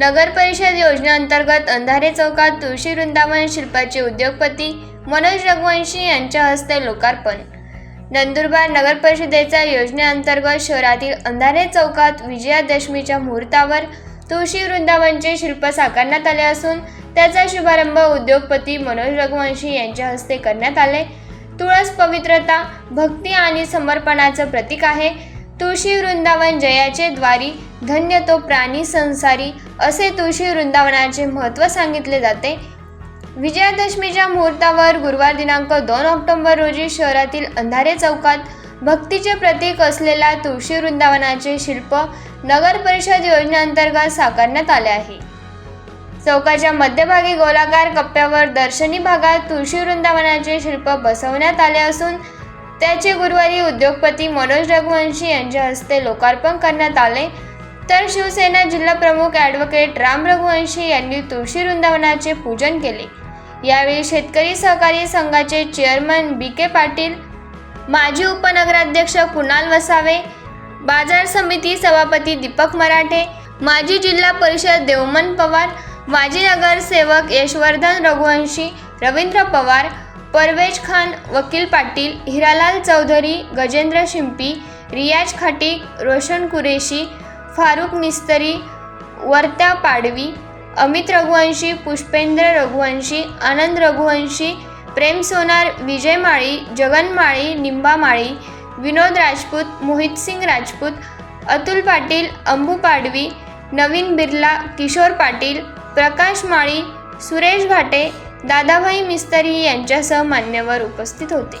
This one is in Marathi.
नगर परिषद योजनेअंतर्गत अंधारे चौकात तुळशी वृंदावन शिल्पाचे उद्योगपती मनोज रघुवंशी यांच्या हस्ते लोकार्पण. नंदुरबार नगर परिषदेच्या योजनेअंतर्गत शहरातील अंधारे चौकात विजयादशमीच्या मुहूर्तावर तुळशी वृंदावनचे शिल्प साकारण्यात आले असून त्याचा शुभारंभ उद्योगपती मनोज रघुवंशी यांच्या हस्ते करण्यात आले. तुळस पवित्रता भक्ती आणि समर्पणाचं प्रतीक आहे. तुळशी वृंदावन जयाचे द्वारी धन्य तो प्राणी संसारी असे तुळशी वृंदावनाचे महत्त्व सांगितले जाते. विजयादशमीच्या मुहूर्तावर गुरुवार दिनांक दोन ऑक्टोबर रोजी शहरातील अंधारे चौकात भक्तीचे प्रतीक असलेल्या तुळशी वृंदावनाचे शिल्प नगर परिषद योजनेअंतर्गत साकारण्यात आले आहे. चौकाच्या मध्यभागी गोलाकार कप्प्यावर दर्शनी भागात तुळशी वृंदावनाचे शिल्प बसवण्यात आले असून त्याचे गुरुवारी उद्योगपती मनोज रघुवंशी यांच्या हस्ते लोकार्पण करण्यात आले. तर शिवसेना जिल्हा प्रमुख ॲडव्होकेट राम रघुवंशी यांनी तुळशी वृंदावनाचे पूजन केले. यावेळी शेतकरी सहकारी संघाचे चेअरमन बी के पाटील माजी उपनगराध्यक्ष कुणाल वसावे बाजार समिती सभापती दीपक मराठे माजी जिल्हा परिषद देवमन पवार माजी नगरसेवक यशवर्धन रघुवंशी रवींद्र पवार परवेज खान वकील पाटील हिरालाल चौधरी गजेंद्र शिंपी रियाज खाटीक रोशन कुरेशी फारुख मिस्तरी वर्त्या पाडवी अमित रघुवंशी पुष्पेंद्र रघुवंशी आनंद रघुवंशी प्रेम सोनार विजय माळी जगन माळी निंबा माळी विनोद राजपूत मोहित सिंग राजपूत अतुल पाटील अंबू पाडवी नवीन बिर्ला किशोर पाटील प्रकाश माळी सुरेश भाटे दादाभाई मिस्तरी यांच्यासह मान्यवर उपस्थित होते.